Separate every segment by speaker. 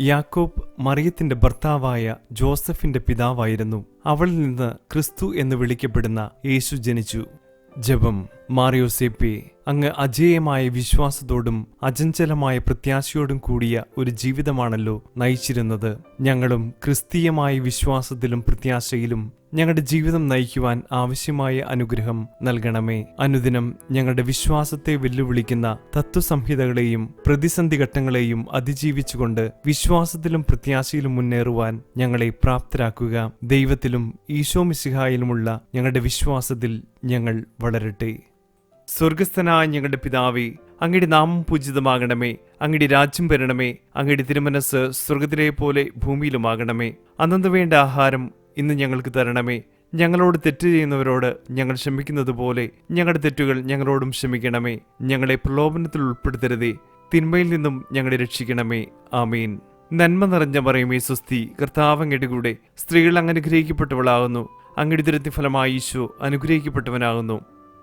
Speaker 1: യാക്കോബ് മറിയത്തിന്റെ ഭർത്താവായ ജോസഫിന്റെ പിതാവായിരുന്നു. അവളിൽ നിന്ന് ക്രിസ്തു എന്ന് വിളിക്കപ്പെടുന്ന യേശു ജനിച്ചു. ജപം. മാറിയോസേപ്പെ അങ്ങ് അജേയമായ വിശ്വാസത്തോടും അചഞ്ചലമായ പ്രത്യാശയോടും കൂടിയ ഒരു ജീവിതമാണല്ലോ നയിച്ചിരുന്നത്. ഞങ്ങളും ക്രിസ്തീയമായ വിശ്വാസത്തിലും പ്രത്യാശയിലും ഞങ്ങളുടെ ജീവിതം നയിക്കുവാൻ ആവശ്യമായ അനുഗ്രഹം നൽകണമേ. അനുദിനം ഞങ്ങളുടെ വിശ്വാസത്തെ വെല്ലുവിളിക്കുന്ന തത്വസംഹിതകളെയും പ്രതിസന്ധി ഘട്ടങ്ങളെയും അതിജീവിച്ചുകൊണ്ട് വിശ്വാസത്തിലും പ്രത്യാശയിലും മുന്നേറുവാൻ ഞങ്ങളെ പ്രാപ്തരാക്കുക. ദൈവത്തിലും ഈശോ മിശിഹായിലുമുള്ള ഞങ്ങളുടെ വിശ്വാസത്തിൽ ഞങ്ങൾ വളരട്ടെ. സ്വർഗസ്ഥനായ ഞങ്ങളുടെ പിതാവേ അങ്ങയുടെ നാമം പൂജിതമാകണമേ. അങ്ങയുടെ രാജ്യം വരണമേ. അങ്ങയുടെ തിരുമനസ് സ്വർഗത്തിലെ പോലെ ഭൂമിയിലുമാകണമേ. അന്നു വേണ്ട ആഹാരം ഇന്ന് ഞങ്ങൾക്ക് തരണമേ. ഞങ്ങളോട് തെറ്റ് ചെയ്യുന്നവരോട് ഞങ്ങൾ ക്ഷമിക്കുന്നത് പോലെ ഞങ്ങളുടെ തെറ്റുകൾ ഞങ്ങളോടും ക്ഷമിക്കണമേ. ഞങ്ങളെ പ്രലോഭനത്തിൽ ഉൾപ്പെടുത്തരുതേ. തിന്മയിൽ നിന്നും ഞങ്ങളെ രക്ഷിക്കണമേ. ആമീൻ. നന്മ നിറഞ്ഞ പറയുമേ സ്വസ്തി കർത്താവങ്ങയുടെ കൂടെ. സ്ത്രീകൾ അങ്ങ് അനുഗ്രഹിക്കപ്പെട്ടവളാകുന്നു. ദുരത്തി ഫലമായി ഈശോ അനുഗ്രഹിക്കപ്പെട്ടവനാകുന്നു.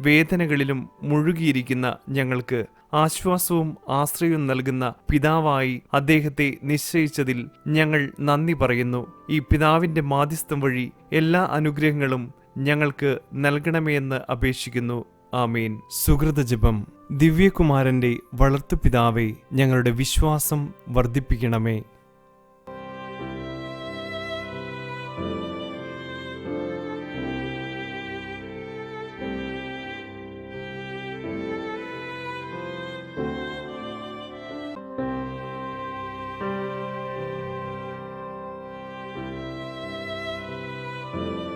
Speaker 1: വേദനകളിലും മുഴുകിയിരിക്കുന്ന ഞങ്ങൾക്ക് ആശ്വാസവും ആശ്രയവും നൽകുന്ന പിതാവായി അദ്ദേഹത്തെ നിശ്ചയിച്ചതിൽ ഞങ്ങൾ നന്ദി പറയുന്നു. ഈ പിതാവിന്റെ മാധ്യസ്ഥം വഴി എല്ലാ അനുഗ്രഹങ്ങളും ഞങ്ങൾക്ക് നൽകണമെന്ന് അപേക്ഷിക്കുന്നു. ആമീൻ. സുഹൃത ജപം. ദിവ്യകുമാരന്റെ വളർത്തുപിതാവേ ഞങ്ങളുടെ വിശ്വാസം വർദ്ധിപ്പിക്കണമേ. thank you